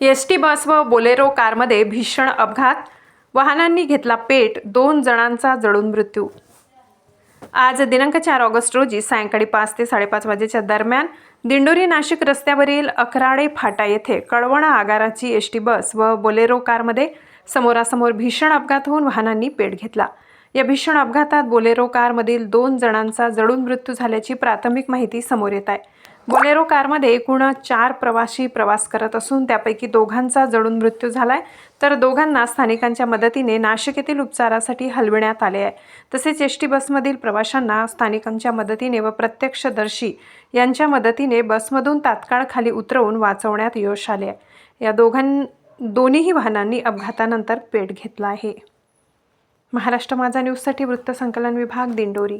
S T bus व Bolero कारमध्ये भीषण अपघात. वाहनांनी घेतला पेट दोन जणांचा जळून मृत्यू. आज दिनांक चार ऑगस्ट रोजी सायंकाळी पाच ते साडेपाच वाजेच्या दरम्यान दिंडोरी नाशिक रस्त्यावरील अकराडे फाटा येथे कळवण आगाराची एस टी बस व बोलेरो कारमध्ये समोरासमोर भीषण अपघात होऊन वाहनांनी पेट घेतला. या भीषण अपघातात बोलेरो कारमधील दोन जणांचा जळून मृत्यू झाल्याची प्राथमिक माहिती समोर येत आहे. बोलेरो कारमध्ये एकूण चार प्रवासी प्रवास करत असून त्यापैकी दोघांचा जळून मृत्यू झालाय. तर दोघांना स्थानिकांच्या मदतीने नाशिक येथील उपचारासाठी हलविण्यात आले आहे. तसेच एस टी बसमधील प्रवाशांना स्थानिकांच्या मदतीने व प्रत्यक्षदर्शी यांच्या मदतीने बसमधून तात्काळ खाली उतरवून वाचवण्यात यश आले आहे. या दोघां दोन्हीही वाहनांनी अपघातानंतर पेट घेतला आहे. महाराष्ट्र माझा न्यूजसाठी वृत्तसंकलन विभाग दिंडोरी.